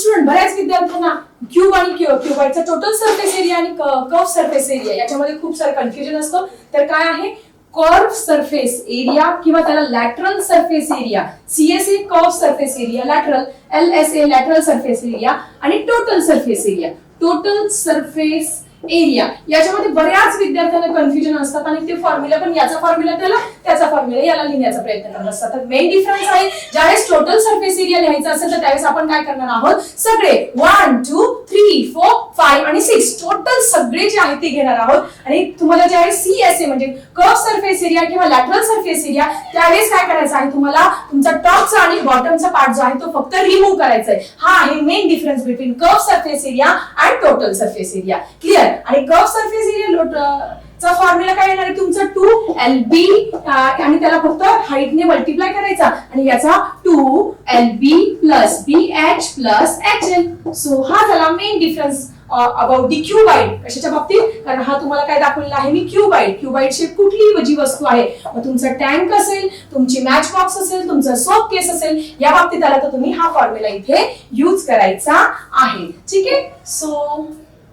Student बऱ्याच विद्यार्थ्यांना cube आणि चा टोटल सरफेस एरिया आणि कर्व सरफेस एरिया याच्यामध्ये खूप सारं कन्फ्युजन असतं. तर काय आहे? कर्व सरफेस एरिया किंवा त्याला lateral surface area CSA curve surface area lateral L S A lateral surface area आणि total surface area total surface area याच्यामध्ये बऱ्याच विद्यार्थ्यांना कन्फ्युजन असतात आणि ते फॉर्म्युला पण याचा फॉर्म्युला त्याला त्याचा फॉर्म्युला याला लिहिण्याचा प्रयत्न करत असतात. तर मेन डिफरन्स आहे ज्या टोटल सरफेस एरिया लिहायचा असेल तर त्यावेळेस आपण काय करणार आहोत? सगळे one two three four five आणि सिक्स टोटल सगळे जे आहे ते घेणार आहोत. आणि तुम्हाला ज्यावेळेस सी एस ए म्हणजे कर्व सरफेस एरिया किंवा लॅटरल सरफेस एरिया त्यावेळेस काय करायचं आहे तुम्हाला? तुमचा टॉपचा आणि बॉटमचा पार्ट जो आहे तो फक्त रिमूव्ह करायचा आहे हा आहे main difference between curve surface area and total surface area clear आणि कर्व सरफेस एरिया चा फॉर्म्युला काय येणार आहे? तुमचं टू एल बी आणि त्याला फक्त हाईटने मल्टिप्लाय करायचा. आणि याचा two L B plus B H plus H so हा झाला main difference about the cuboid कशाच्या बाबतीत? कारण हा तुम्हाला काय दाखवलेला आहे? मी क्यूबाईड शेप कुठली जी वस्तू आहे? मग तुमचा टँक असेल तुमची मॅच बॉक्स असेल तुमचा सोप केस असेल या बाबतीत आला तर तुम्ही हा फॉर्म्युला इथे यूज करायचा आहे. ठीक आहे? सो